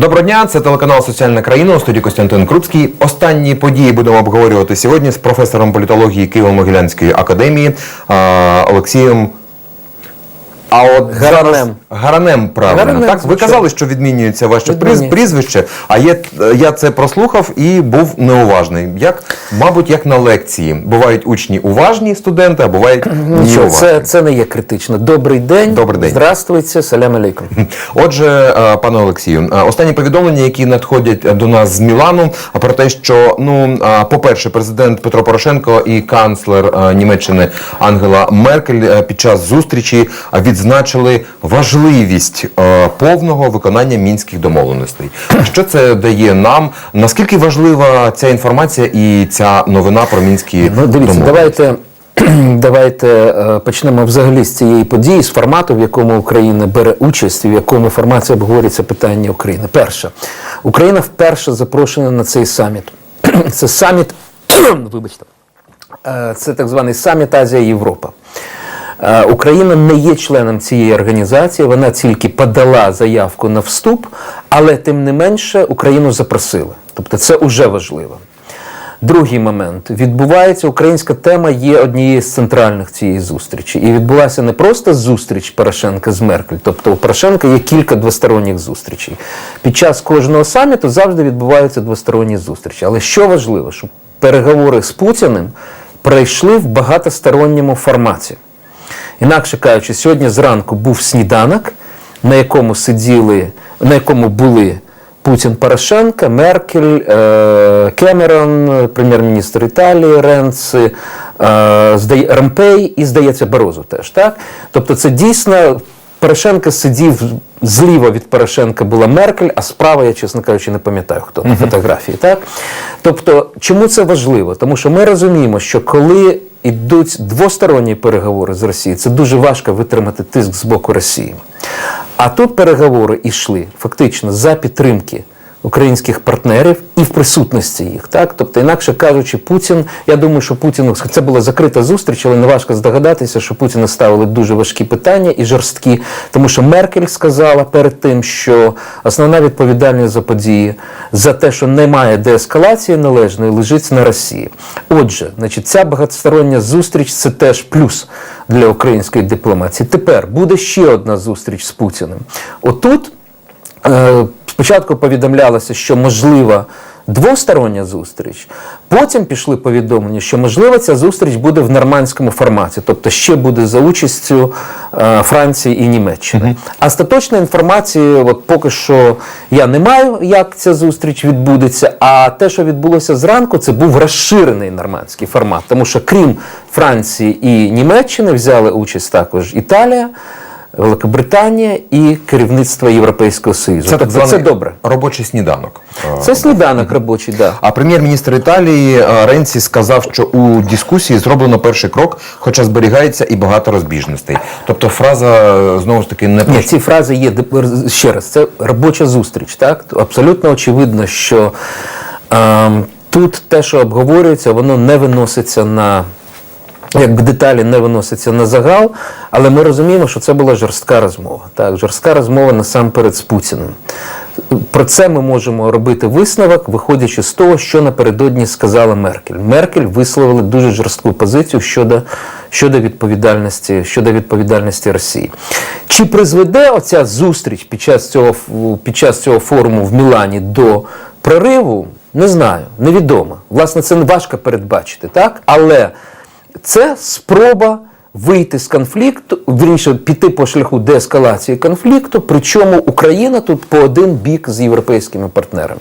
Доброго дня, це телеканал Соціальна країна у студії Костянтин Крупський. Останні події будемо обговорювати сьогодні з професором політології Києво-Могилянської академії Олексієм. А от зараз Гаранем, правильно. Гаранем, так, ви казали, що відмінюється ваше приз, Відмінюється. прізвище, а є, я це прослухав і був неуважний. Як, мабуть, як на лекції. Бувають учні уважні студенти, а бувають Ну неуважні. це, це не є критично. Добрий день. Добрий день. Здравствуйте, салям алейкум. Отже, е, пане Олексію, е, останні повідомлення, які надходять до нас з Мілану, про те, що ну, е, по-перше, президент Петро Порошенко і канцлер Німеччини Ангела Меркель під час зустрічі відзначили важливість е, повного виконання мінських домовленостей. Що це дає нам? Наскільки важлива ця інформація і ця новина про мінські Ну, дивіться, домовленості? давайте, давайте е, почнемо взагалі з цієї події, з формату, в якому Україна бере участь, в якому форматі обговорюється питання України. Перше, Україна вперше запрошена на цей саміт. Це саміт, вибачте, Е, це так званий саміт Азія-Європа. Е, Україна не є членом цієї організації, вона тільки подала заявку на вступ, але тим не менше Україну запросили. Тобто це вже важливо. Другий момент відбувається українська тема є однією з центральних цієї зустрічі. І відбулася не просто зустріч Порошенка з Меркель, тобто у Порошенка є кілька двосторонніх зустрічей. Під час кожного саміту завжди відбуваються двосторонні зустрічі. Але що важливо, щоб переговори з Путіним пройшли в багатосторонньому форматі. Інакше кажучи, сьогодні зранку був сніданок, на якому сиділи, на якому були Путін Порошенко, Меркель, е, Кемерон, прем'єр-міністр Італії, Ренци, е, Рампей і, здається, Барозу теж. Так? Тобто це дійсно Порошенко сидів зліва від Порошенка була Меркель, а справа, я, чесно кажучи, не пам'ятаю, хто на фотографії. Так? Тобто, чому це важливо? Тому що ми розуміємо, що коли йдуть двосторонні переговори з Росією, це дуже важко витримати тиск з боку Росії. А тут переговори йшли фактично за підтримки українських партнерів і в присутності їх. Так? Тобто, інакше кажучи, Путін, я думаю, що Путіну це була закрита зустріч, але не важко здогадатися, що Путіна ставили дуже важкі питання і жорсткі, тому що Меркель сказала перед тим, що основна відповідальність за події за те, що немає деескалації належної, лежить на Росії. Отже, значить, ця багатостороння зустріч це теж плюс для української дипломатії. Тепер буде ще одна зустріч з Путіним. Отут Е, Спочатку повідомлялося, що можлива двостороння зустріч. Потім пішли повідомлення, що можливо ця зустріч буде в нормандському форматі, тобто ще буде за участю е, Франції і Німеччини. Остаточної інформації, от поки що я не маю, як ця зустріч відбудеться. А те, що відбулося зранку, це був розширений нормандський формат, тому що крім Франції і Німеччини взяли участь також Італія. Великобританія і керівництво Європейського Союзу. Це так тобто це добре. робочий сніданок. Е, Це сніданок робочий, да. А прем'єр-міністр Італії е, Ренці сказав, що у дискусії зроблено перший крок, хоча зберігається і багато розбіжностей. Тобто фраза е, знову ж таки не Ні, ці фрази є ще раз. Це робоча зустріч. Так абсолютно очевидно, що ем, тут те, що обговорюється, воно не виноситься на. Якби деталі не виносяться на загал, але ми розуміємо, що це була жорстка розмова. Так, жорстка розмова насамперед з Путіним. Про це ми можемо робити висновок, виходячи з того, що напередодні сказала Меркель. Меркель висловила дуже жорстку позицію щодо, щодо, відповідальності, щодо відповідальності Росії. Чи призведе оця зустріч під час цього, під час цього форуму в Мілані до прориву? Не знаю, невідомо. Власне, це важко передбачити, так? Але це спроба вийти з конфлікту, вірніше піти по шляху деескалації конфлікту, причому Україна тут по один бік з європейськими партнерами.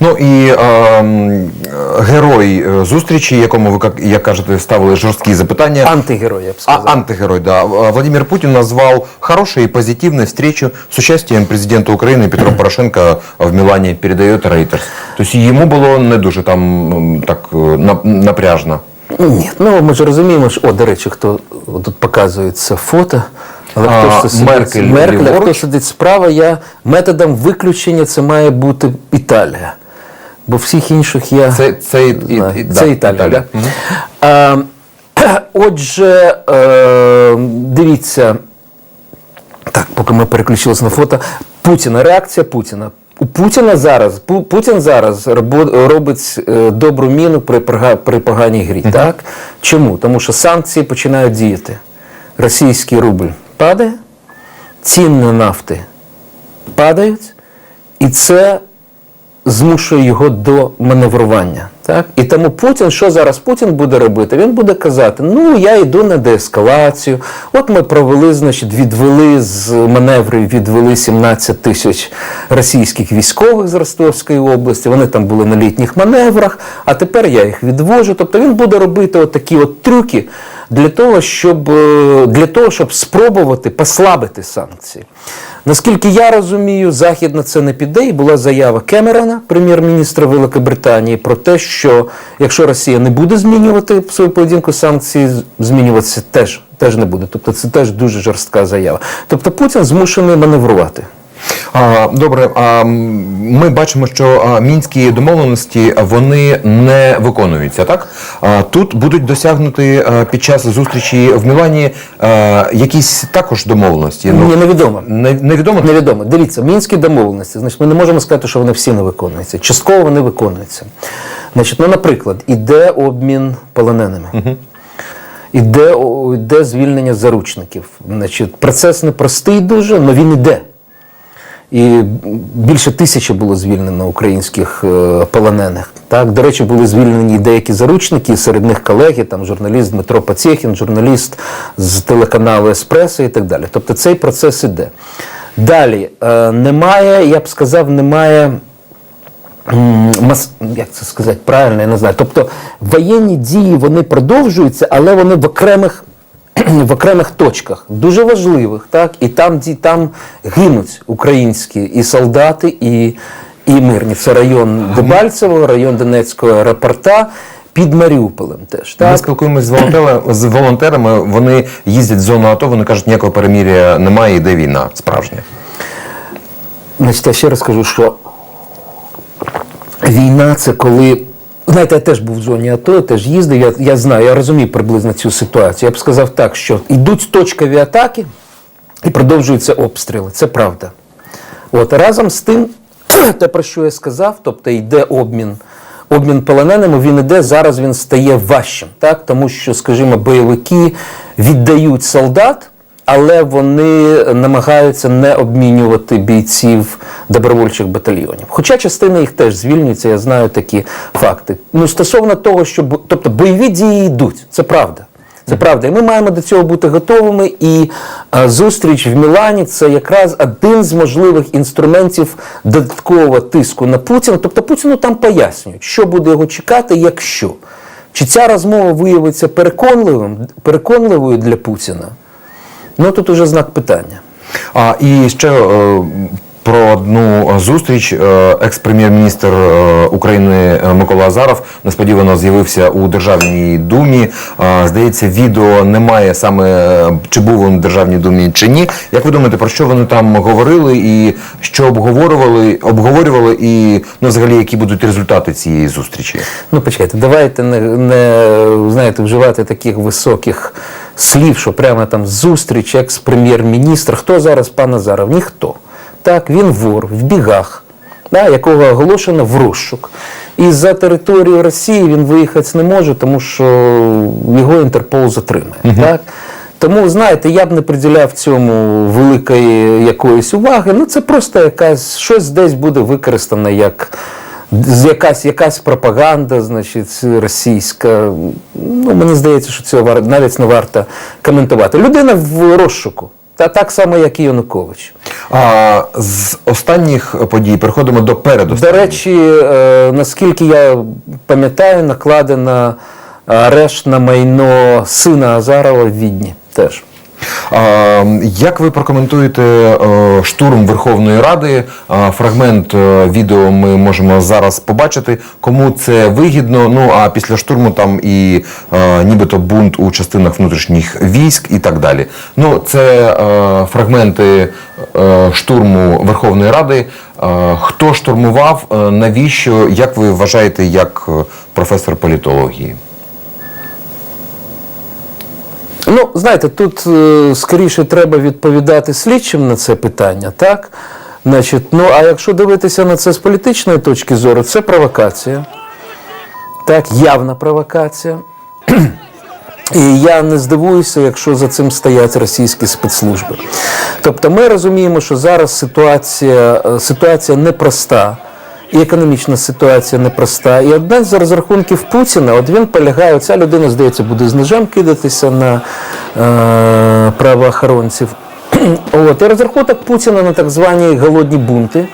Ну і е, м, герой е, зустрічі, якому ви як, як кажете, ставили жорсткі запитання. Антигерой, я б А антигерой, да. Э, Владимир Путин назвал хорошей и позитивной встречу с участием президента Украины Петра Порошенко в Милане, передает Reuters. То есть ему було не дуже там так е, напряжно. Ні, ну ми ж розуміємо, що о, до речі, хто тут показується фото. Але А, хто сидить? Меркель Меркель, а хто сидить справа, я методом виключення це має бути Італія. Бо всіх інших я Це, це, і- знаю. і- це да, Італія. Італія. Да? Е, отже, е, дивіться, так, поки ми переключилися на фото. Путіна, реакція Путіна. У Путіна зараз Путін зараз робить е, добру міну при, при поганій грі. Так? Чому? Тому що санкції починають діяти. Російський рубль падає, ціни на нафти падають, і це змушує його до маневрування. Так? І тому Путін, що зараз Путін буде робити? Він буде казати: ну я йду на деескалацію. От ми провели, значить, відвели з маневрів, відвели 17 тисяч російських військових з Ростовської області. Вони там були на літніх маневрах, а тепер я їх відвожу. Тобто він буде робити от такі от трюки для того, щоб, е, для того, щоб спробувати послабити санкції. Наскільки я розумію, Захід на це не піде, і була заява Кемерона, прем'єр-міністра Великобританії, про те, що якщо Росія не буде змінювати свою поведінку, санкції змінюватися теж, теж не буде. Тобто це теж дуже жорстка заява. Тобто Путін змушений маневрувати. Добре, ми бачимо, що мінські домовленості вони не виконуються. Так тут будуть досягнути під час зустрічі в Мілані якісь також домовленості. Ні, невідомо. не, невідомо. Невідомо. Дивіться, мінські домовленості. Значить, ми не можемо сказати, що вони всі не виконуються. Частково вони виконуються. Значить, ну, наприклад, іде обмін полоненими. Іде, іде звільнення заручників. Значить, процес непростий дуже, але він іде. І більше тисячі було звільнено українських е, полонених. Так, до речі, були звільнені деякі заручники, серед них колеги, там журналіст Дмитро Пацєхін, журналіст з телеканалу Еспресо і так далі. Тобто цей процес іде. Далі е, немає, я б сказав, немає. Мас... Як це сказати правильно, я не знаю. Тобто воєнні дії вони продовжуються, але вони в окремих в окремих точках, дуже важливих, так, і там, ді- там гинуть українські і солдати, і, і мирні. Це район Дебальцево, район Донецького аеропорта під Маріуполем теж. Ми Так? спілкуємося з волонтерами, з волонтерами. Вони їздять в зону АТО. Вони кажуть, ніякого перемір'я немає, йде війна справжня. Значить, я ще раз кажу, що війна це коли. Знаєте, я теж був в зоні АТО, теж їздив, я, я знаю, я розумію приблизно цю ситуацію. Я б сказав так, що йдуть точкові атаки і продовжуються обстріли. Це правда. От разом з тим, те, про що я сказав, тобто йде обмін. Обмін полоненими, він іде, зараз він стає важчим, так? тому що, скажімо, бойовики віддають солдат, але вони намагаються не обмінювати бійців добровольчих батальйонів. Хоча частина їх теж звільнюється, я знаю такі факти. Ну, стосовно того, що тобто бойові дії йдуть, це правда. Це правда. І ми маємо до цього бути готовими. І а, зустріч в Мілані це якраз один з можливих інструментів додаткового тиску на Путіна. Тобто Путіну там пояснюють, що буде його чекати, якщо. Чи ця розмова виявиться переконливим, переконливою для Путіна? Ну тут уже знак питання. А і ще е, про одну зустріч. Е, Екс-прем'єр-міністр е, України е, Микола Азаров несподівано з'явився у Державній думі. Здається, відео немає саме чи був він в Державній думі чи ні. Як ви думаєте, про що вони там говорили і що обговорювали, обговорювали, і ну, взагалі, які будуть результати цієї зустрічі? Ну, почекайте, давайте не, не знаєте, вживати таких високих слів, що прямо там зустріч, екс-прем'єр-міністр. Хто зараз пан Азаров? Ніхто. Так, він вор в бігах, да, якого оголошено в розшук. І за територію Росії він виїхати не може, тому що його Інтерпол затримає. Так? Тому, знаєте, я б не приділяв цьому великої якоїсь уваги. Ну, це просто якась щось десь буде використано як якась, якась пропаганда, значить, російська. Ну, мені здається, що цього навіть не варто коментувати. Людина в розшуку. Та так само, як і Янукович. А з останніх подій переходимо до До речі, е, наскільки я пам'ятаю, накладена арешт на майно сина Азарова в Відні теж. Як ви прокоментуєте е, штурм Верховної Ради? Фрагмент е, відео ми можемо зараз побачити. Кому це вигідно? Ну а після штурму там і е, нібито бунт у частинах внутрішніх військ і так далі. Ну, це фрагменти штурму Верховної Ради. Хто штурмував? Навіщо? Як ви вважаєте, як професор політології? Ну, знаєте, тут е, скоріше треба відповідати слідчим на це питання, так? Значить, ну а якщо дивитися на це з політичної точки зору, це провокація. Так, явна провокація. І я не здивуюся, якщо за цим стоять російські спецслужби. Тобто ми розуміємо, що зараз ситуація, е, ситуація непроста, і економічна ситуація непроста. І одне з розрахунків Путіна, от він полягає, ця людина, здається, буде з ножем кидатися на е, правоохоронців. От, і розрахунок Путіна на так звані голодні бунти.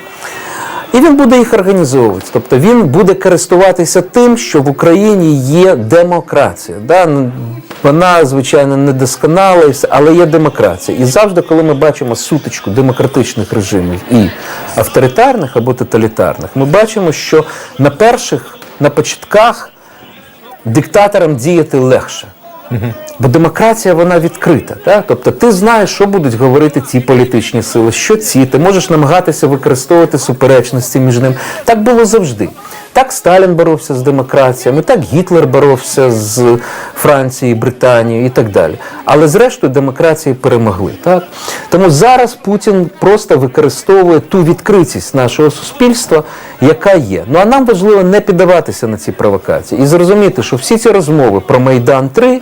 І він буде їх організовувати. Тобто він буде користуватися тим, що в Україні є демократія. Да? Вона, звичайно, недосконала, і все, але є демократія. І завжди, коли ми бачимо сутичку демократичних режимів і авторитарних або тоталітарних, ми бачимо, що на перших, на початках диктаторам діяти легше. Бо демократія вона відкрита. Так? Тобто ти знаєш, що будуть говорити ці політичні сили, що ці. Ти можеш намагатися використовувати суперечності між ними. Так було завжди. Так Сталін боровся з демократіями, так Гітлер боровся з Францією, Британією і так далі. Але зрештою демократії перемогли. Так? Тому зараз Путін просто використовує ту відкритість нашого суспільства, яка є. Ну а нам важливо не піддаватися на ці провокації і зрозуміти, що всі ці розмови про Майдан 3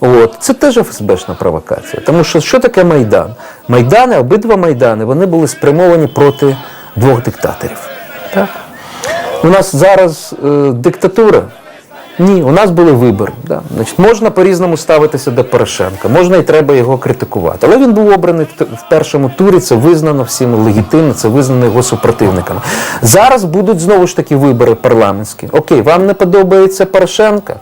От, це теж ФСБшна провокація. Тому що що таке Майдан? Майдани, обидва Майдани, вони були спрямовані проти двох диктаторів. Так? У нас зараз е, диктатура. Ні, у нас були вибори. Да. Значить, можна по-різному ставитися до Порошенка, можна і треба його критикувати. Але він був обраний в першому турі, це визнано всім легітимно, це визнано його супротивниками. Зараз будуть знову ж таки вибори парламентські. Окей, вам не подобається Порошенка?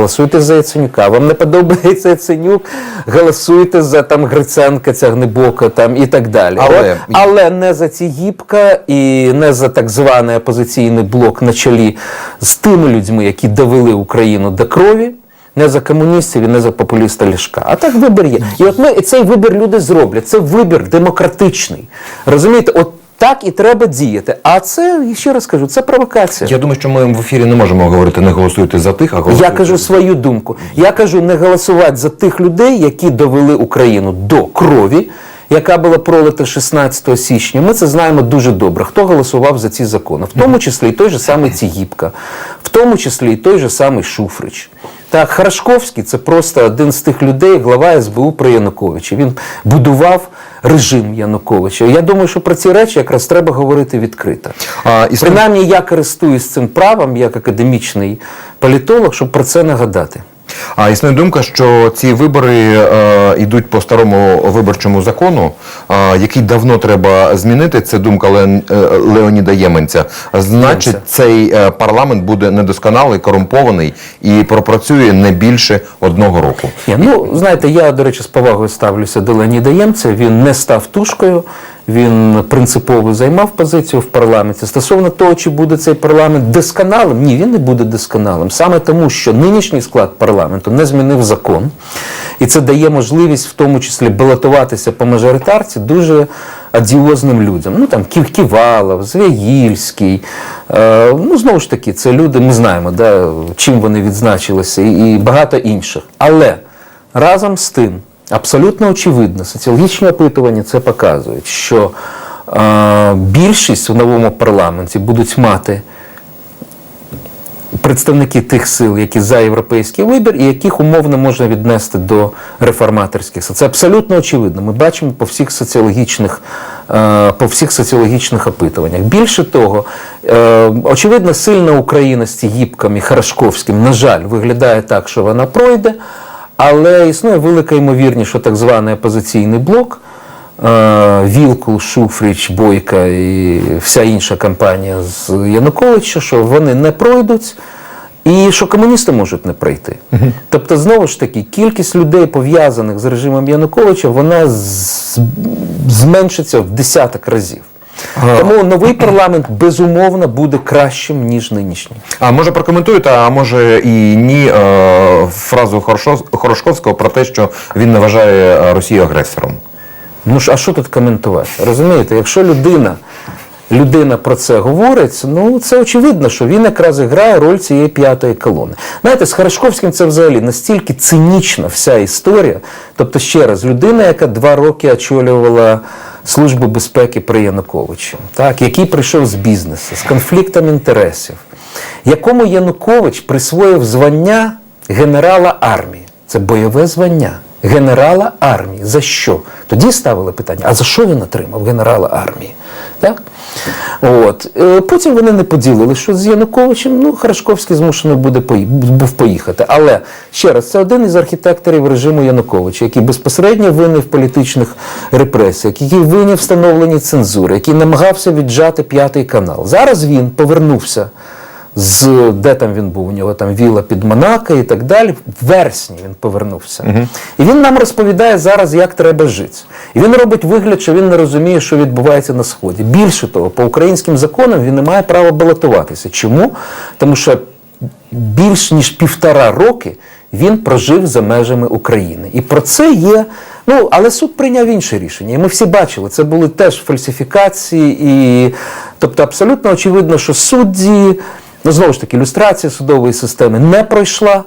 Голосуйте за Яценюка. Вам не подобається Яценюк, голосуйте за там Гриценка, Цягнебока там і так далі. Але- але не за ці гібка і не за так званий опозиційний блок на чолі з тими людьми, які довели Україну до крові. Не за комуністів і не за популіста Ляшка. А так вибір є. І от ми і цей вибір люди зроблять. Це вибір демократичний. Розумієте, от так і треба діяти. А це, ще раз кажу, це провокація. Я думаю, що ми в ефірі не можемо говорити не голосуйте за тих, а голосуйте. Я кажу свою думку. Я кажу не голосувати за тих людей, які довели Україну до крові, яка була пролита 16 січня. Ми це знаємо дуже добре. Хто голосував за ці закони, в тому числі і той же самий Цігіпка, в тому числі і той же самий Шуфрич. Так, Харашковський це просто один з тих людей, глава СБУ при Януковичі. Він будував режим Януковича. Я думаю, що про ці речі якраз треба говорити відкрито. А, і Принаймні, я користуюсь цим правом як академічний політолог, щоб про це нагадати. А існує думка, що ці вибори е, йдуть по старому виборчому закону, е, який давно треба змінити. Це думка Леон, е, Леоніда Єменця. Значить, цей е, парламент буде недосконалий, корумпований і пропрацює не більше одного року. Ні, ну знаєте, я, до речі, з повагою ставлюся до Леоніда Ємця. Він не став тушкою, він принципово займав позицію в парламенті. Стосовно того, чи буде цей парламент досконалим, ні, він не буде досконалим. Саме тому, що нинішній склад парламенту не змінив закон, і це дає можливість в тому числі балотуватися по мажоритарці дуже адіозним людям. Ну там Ків- Ківалов, Звягільський. Е, ну, знову ж таки, це люди, ми знаємо, да, чим вони відзначилися, і, і багато інших. Але разом з тим, абсолютно очевидно, соціологічні опитування це показують, що е, більшість у новому парламенті будуть мати представники тих сил, які за європейський вибір, і яких умовно можна віднести до реформаторських сил. Це абсолютно очевидно. Ми бачимо по всіх соціологічних, е, по всіх соціологічних опитуваннях. Більше того, е, очевидно, сильна Україна з Тігіпком і Харашковським, на жаль, виглядає так, що вона пройде, але існує велика ймовірність, що так званий опозиційний блок. Е, Вілкул, Шуфріч, Бойка і вся інша кампанія з Януковича, що вони не пройдуть. І що комуністи можуть не пройти. Тобто, знову ж таки, кількість людей, пов'язаних з режимом Януковича, вона зменшиться в десяток разів. Тому новий парламент безумовно буде кращим, ніж нинішній. А може прокоментуєте, а може і ні е, фразу Хорошковського про те, що він не вважає Росію агресором. Ну ж, а що тут коментувати? Розумієте, якщо людина, людина про це говорить, ну це очевидно, що він якраз грає роль цієї п'ятої колони. Знаєте, з Харашковським це взагалі настільки цинічна вся історія. Тобто, ще раз, людина, яка два роки очолювала Службу безпеки при Януковичі, так, який прийшов з бізнесу, з конфліктом інтересів, якому Янукович присвоїв звання генерала армії. Це бойове звання генерала армії. За що? Тоді ставили питання: а за що він отримав генерала армії? Так? От. Е, Потім вони не поділили, що з Януковичем ну, Харашковський змушений буде був поїхати. Але ще раз, це один із архітекторів режиму Януковича, який безпосередньо винний в політичних репресіях, який винний в встановленні цензури, який намагався віджати п'ятий канал. Зараз він повернувся з де там він був, у нього там віла під Монако і так далі. В вересні він повернувся. І він нам розповідає зараз, як треба жити. І він робить вигляд, що він не розуміє, що відбувається на сході. Більше того, по українським законам він не має права балотуватися. Чому? Тому що більш ніж півтора роки він прожив за межами України. І про це є. Ну, але суд прийняв інше рішення. І ми всі бачили, це були теж фальсифікації, і тобто абсолютно очевидно, що судді, ну знову ж таки, люстрація судової системи не пройшла.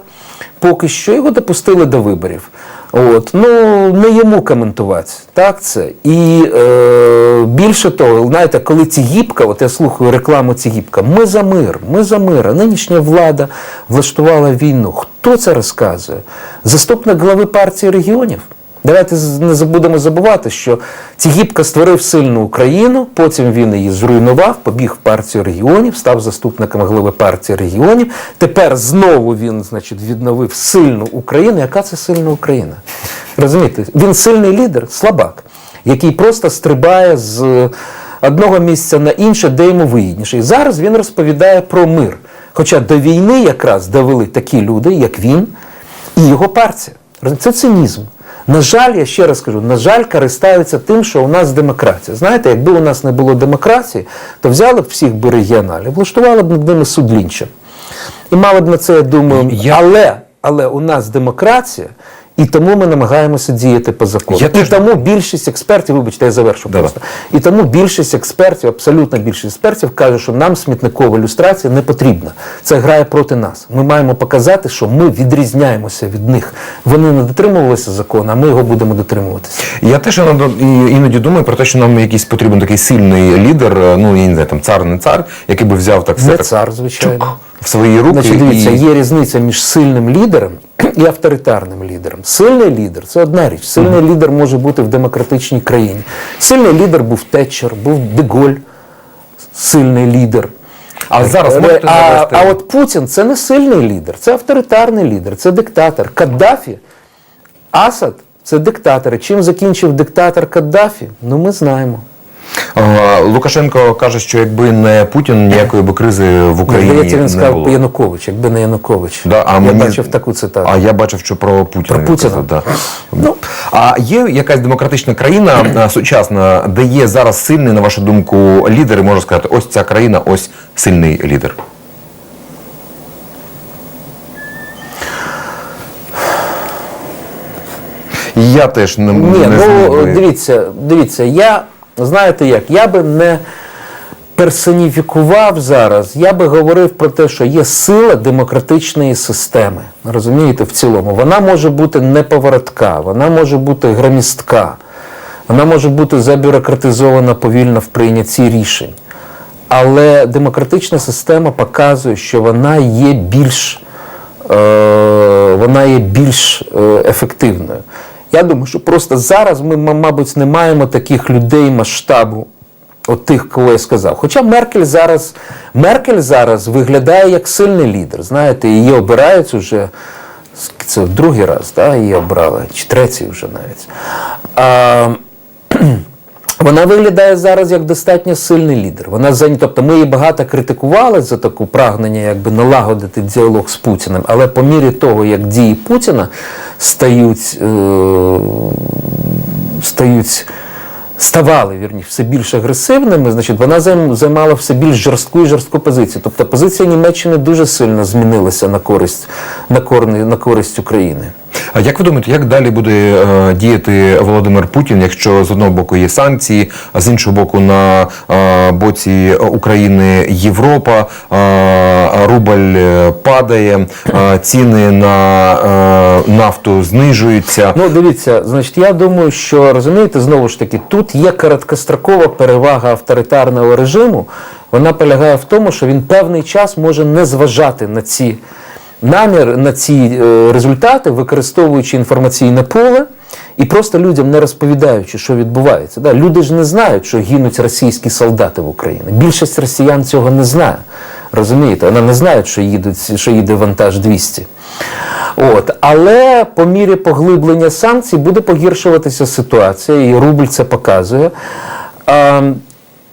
Поки що його допустили до виборів. От, ну не йому коментувати, так це. І е, більше того, знаєте, коли Цігіпка, от я слухаю рекламу Цігіпка, ми за мир, ми за мир, а нинішня влада влаштувала війну. Хто це розказує? Заступник глави партії регіонів? Давайте не забудемо забувати, що Цігіпка створив сильну Україну, потім він її зруйнував, побіг в партію регіонів, став заступником голови партії регіонів. Тепер знову він, значить, відновив сильну Україну. Яка це сильна Україна? Розумієте? Він сильний лідер, слабак, який просто стрибає з одного місця на інше, де йому вигідніше. І зараз він розповідає про мир. Хоча до війни якраз довели такі люди, як він і його партія. Це цинізм. На жаль, я ще раз кажу, на жаль, користаються тим, що у нас демократія. Знаєте, якби у нас не було демократії, то взяли б всіх би регіоналів, влаштували б над ними суд Лінча. І мали б на це, я думаю, але, але у нас демократія, і тому ми намагаємося діяти по закону. Я і теж- тому більшість експертів, вибачте, я завершу Да-да. просто. І тому більшість експертів, абсолютно більшість експертів каже, що нам смітникова ілюстрація не потрібна. Це грає проти нас. Ми маємо показати, що ми відрізняємося від них. Вони не дотримувалися закону, а ми його будемо дотримуватися. Я теж іноді, думаю про те, що нам якийсь потрібен такий сильний лідер, е, ну я не знаю, там цар не цар, який би взяв так все Не так цар, звичайно. В свої руки. Значить, дивіться, і... є різниця між сильним лідером і авторитарним лідером. Сильний лідер це одна річ. Сильний лідер може бути в демократичній країні. Сильний лідер був Тетчер, був Деголь, сильний лідер. А зараз можете а, а от Путін це не сильний лідер, це авторитарний лідер, це диктатор. Каддафі, Асад це диктатори. Чим закінчив диктатор Каддафі? Ну ми знаємо. А, Лукашенко каже, що якби не Путін, ніякої би кризи в Україні Здається, він сказав було. Янукович, якби не Янукович. Да, а Я мені- бачив таку цитату. А я бачив, що про Путіна. Про Путіна. казав, да. Ну, а є якась демократична країна сучасна, де є зараз сильний, на вашу думку, лідер, і можна сказати, ось ця країна, ось сильний лідер. Я теж не, Ні, не ну дивіться, дивіться, я знаєте як, я би не персоніфікував зараз, я би говорив про те, що є сила демократичної системи. Розумієте, в цілому. Вона може бути неповоротка, вона може бути громістка, вона може бути забюрократизована повільно в прийнятті рішень. Але демократична система показує, що вона є більш, е, вона є більш е, ефективною. Я думаю, що просто зараз ми, мабуть, не маємо таких людей масштабу, от тих, кого я сказав. Хоча Меркель зараз, Меркель зараз виглядає як сильний лідер. Знаєте, її обирають уже. Це другий раз, да, її обрали, чи третій вже навіть. А, вона виглядає зараз як достатньо сильний лідер. Вона тобто ми її багато критикували за таку прагнення, якби налагодити діалог з Путіним. Але по мірі того, як дії Путіна стають, е, стають ставали вірні, все більш агресивними, значить, вона займала все більш жорстку і жорстку позицію. Тобто позиція Німеччини дуже сильно змінилася на користь, на користь України. А як ви думаєте, як далі буде е, діяти Володимир Путін, якщо з одного боку є санкції, а з іншого боку на е, боці України Європа, е, рубль е, падає, е, ціни на нафту знижуються. Ну, дивіться, значить, я думаю, що розумієте, знову ж таки, тут є короткострокова перевага авторитарного режиму. Вона полягає в тому, що він певний час може не зважати на ці намір, на ці е, результати, використовуючи інформаційне поле. І просто людям не розповідаючи, що відбувається. Да, люди ж не знають, що гинуть російські солдати в Україні. Більшість росіян цього не знає. Розумієте, вона не знає, що, їдуть, що їде вантаж 200. От. Але по мірі поглиблення санкцій буде погіршуватися ситуація, і рубль це показує.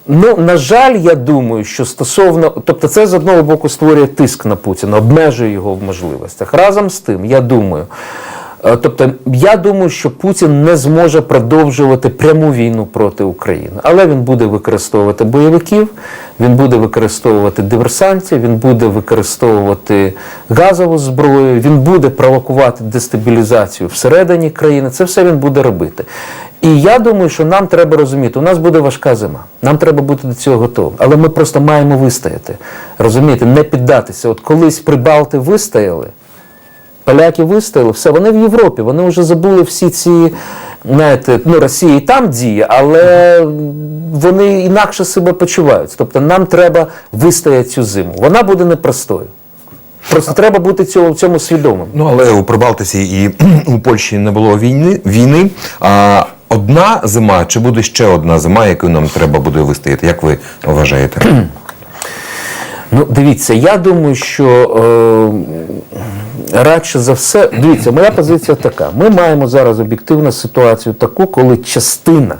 Ну, на жаль, я думаю, що стосовно, тобто це з одного боку створює тиск на Путіна, обмежує його в можливостях. Разом з тим, я думаю, е, тобто я думаю, що Путін не зможе продовжувати пряму війну проти України, але він буде використовувати бойовиків, він буде використовувати диверсантів, він буде використовувати газову зброю, він буде провокувати дестабілізацію всередині країни. Це все він буде робити. І я думаю, що нам треба розуміти, у нас буде важка зима. Нам треба бути до цього готовим. Але ми просто маємо вистояти. Розумієте, не піддатися. От колись прибалти вистояли, поляки вистояли, все, вони в Європі, вони вже забули всі ці. Знаєте, ну Росія і там діє, але вони інакше себе почувають. Тобто нам треба вистояти цю зиму. Вона буде непростою. Просто треба бути цього, в цьому свідомим. Ну але у Прибалтиці і у Польщі не було війни. війни. А одна зима чи буде ще одна зима, яку нам треба буде вистояти? Як ви вважаєте? Ну, дивіться, я думаю, що е, радше за все, дивіться, моя позиція така. Ми маємо зараз об'єктивну ситуацію таку, коли частина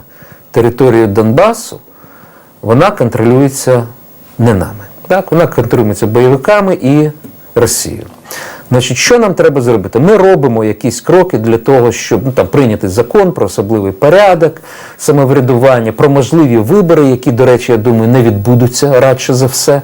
території Донбасу вона контролюється не нами. Так, вона контролюється бойовиками і Росією. Значить, що нам треба зробити? Ми робимо якісь кроки для того, щоб ну, там, прийняти закон про особливий порядок, самоврядування, про можливі вибори, які, до речі, я думаю, не відбудуться радше за все,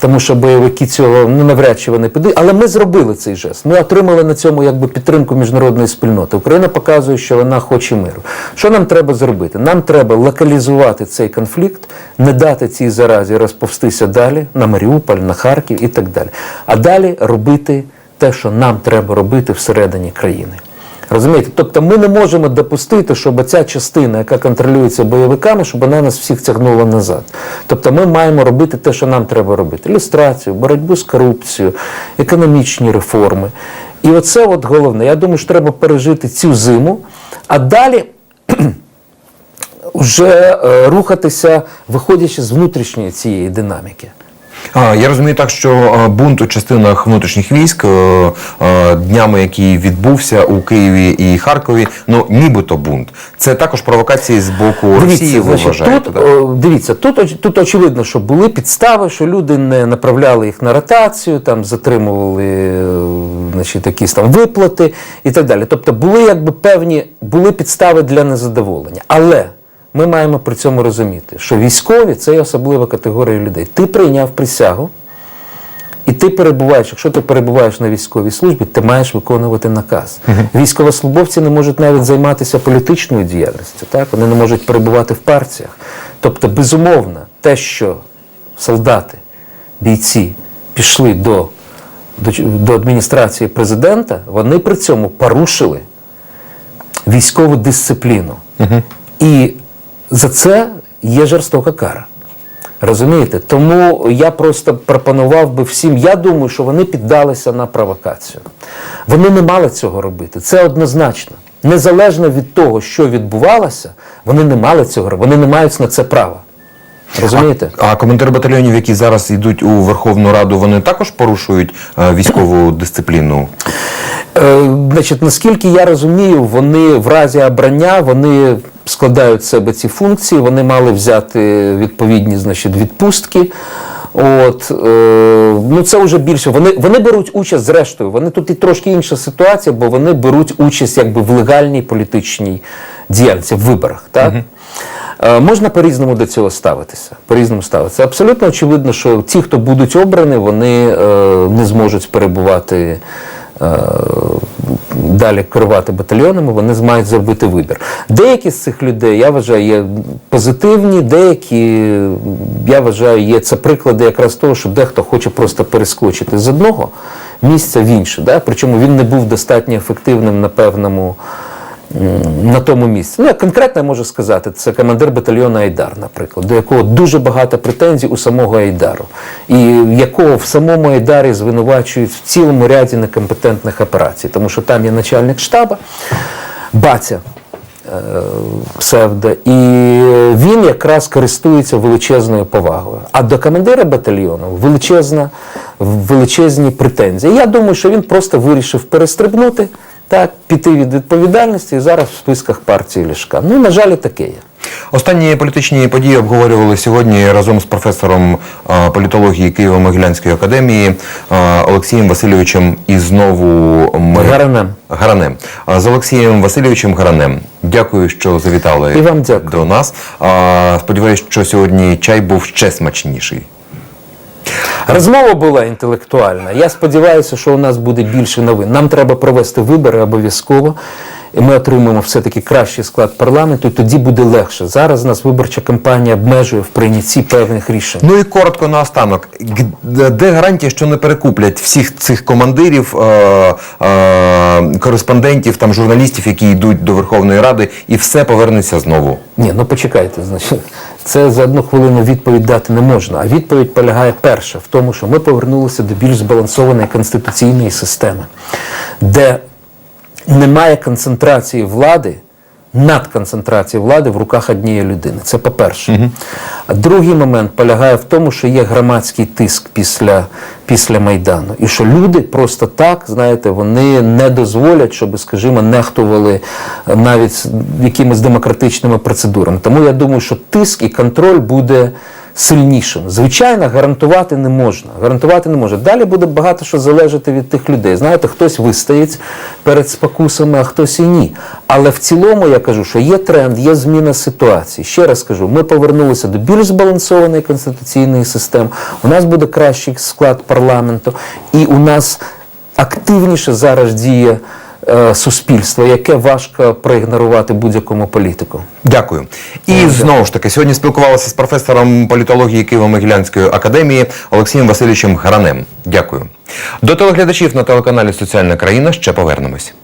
тому що бойовики цього ну, навряд чи вони підуть. Але ми зробили цей жест. Ми отримали на цьому якби підтримку міжнародної спільноти. Україна показує, що вона хоче миру. Що нам треба зробити? Нам треба локалізувати цей конфлікт, не дати цій заразі розповстися далі на Маріуполь, на Харків і так далі. А далі робити те, що нам треба робити всередині країни. Розумієте? Тобто ми не можемо допустити, щоб ця частина, яка контролюється бойовиками, щоб вона нас всіх тягнула назад. Тобто ми маємо робити те, що нам треба робити: люстрацію, боротьбу з корупцією, економічні реформи. І оце от головне. Я думаю, що треба пережити цю зиму, а далі вже е, рухатися, виходячи з внутрішньої цієї динаміки. А, я розумію так, що е, бунт у частинах внутрішніх військ е, е, днями, який відбувся у Києві і Харкові, ну нібито бунт. Це також провокації з боку Росії. Ви значить, вважаєте? тут, о, дивіться, тут, тут очевидно, що були підстави, що люди не направляли їх на ротацію, там затримували е, значить, якісь там виплати і так далі. Тобто були якби певні були підстави для незадоволення. Але ми маємо при цьому розуміти, що військові це є особлива категорія людей. Ти прийняв присягу. І ти перебуваєш, якщо ти перебуваєш на військовій службі, ти маєш виконувати наказ. Військовослужбовці не можуть навіть займатися політичною діяльністю, так? вони не можуть перебувати в партіях. Тобто, безумовно, те, що солдати, бійці пішли до, до, до адміністрації президента, вони при цьому порушили військову дисципліну. І за це є жорстока кара. Розумієте? Тому я просто пропонував би всім. Я думаю, що вони піддалися на провокацію. Вони не мали цього робити. Це однозначно. Незалежно від того, що відбувалося, вони не мали цього робити. Вони не мають на це права. Розумієте? А командири батальйонів, які зараз йдуть у Верховну Раду, вони також порушують е, військову дисципліну. Е, значить, наскільки я розумію, вони в разі обрання вони складають з себе ці функції, вони мали взяти відповідні значить, відпустки. От, е, ну це вже більше. Вони, вони беруть участь зрештою. Вони тут і трошки інша ситуація, бо вони беруть участь якби в легальній політичній діяльності, в виборах. Так? Е, Можна по-різному до цього ставитися. По-різному ставитися. Абсолютно очевидно, що ті, хто будуть обрані, вони е, не зможуть перебувати е, далі керувати батальйонами, вони мають зробити вибір. Деякі з цих людей, я вважаю, є позитивні, деякі, я вважаю, є це приклади якраз того, що дехто хоче просто перескочити з одного місця в інше. Да? Причому він не був достатньо ефективним на певному на тому місці. Ну, я конкретно можу сказати, це командир батальйону Айдар, наприклад, до якого дуже багато претензій у самого Айдару, і якого в самому Айдарі звинувачують в цілому ряді некомпетентних операцій, тому що там є начальник штабу, Баця. е, Псевдо, і він якраз користується величезною повагою. А до командира батальйону величезна, величезні претензії. Я думаю, що він просто вирішив перестрибнути, так, піти від відповідальності і зараз в списках партії Ляшка. Ну, на жаль, таке є. Останні політичні події обговорювали сьогодні разом з професором а, політології Києво-Могилянської академії а, Олексієм Васильовичем і знову ми... Гаранем. Гаранем. А, З Олексієм Васильовичем Гаранем. Дякую, що завітали І вам дякую. до нас. А, Сподіваюсь, що сьогодні чай був ще смачніший. Розмова була інтелектуальна. Я сподіваюся, що у нас буде більше новин. Нам треба провести вибори обов'язково. І ми отримаємо все-таки кращий склад парламенту, і тоді буде легше. Зараз нас виборча кампанія обмежує в прийнятті певних рішень. Ну і коротко наостанок. Де гарантія, що не перекуплять всіх цих командирів, е, е, кореспондентів, там журналістів, які йдуть до Верховної Ради, і все повернеться знову? Ні, ну почекайте, значить, це за одну хвилину відповідь дати не можна. А відповідь полягає перша в тому, що ми повернулися до більш збалансованої конституційної системи, де немає концентрації влади. Надконцентрації влади в руках однієї людини. Це по-перше. А другий момент полягає в тому, що є громадський тиск після, після Майдану. І що люди просто так, знаєте, вони не дозволять, щоб, скажімо, нехтували е, навіть якимись демократичними процедурами. Тому я думаю, що тиск і контроль буде сильнішим. Звичайно, гарантувати не можна. Гарантувати не може. Далі буде багато що залежати від тих людей. Знаєте, хтось вистоїть перед спокусами, а хтось і ні. Але в цілому я кажу, що є тренд, є зміна ситуації. Ще раз кажу, ми повернулися до більш збалансованої конституційної системи. У нас буде кращий склад парламенту, і у нас активніше зараз діє е, суспільство, яке важко проігнорувати будь-якому політику. Дякую. І знову ж таки, сьогодні спілкувалася з професором політології Києво-Могилянської академії Олексієм Васильовичем Гранем. Дякую. До телеглядачів на телеканалі Соціальна країна ще повернемось.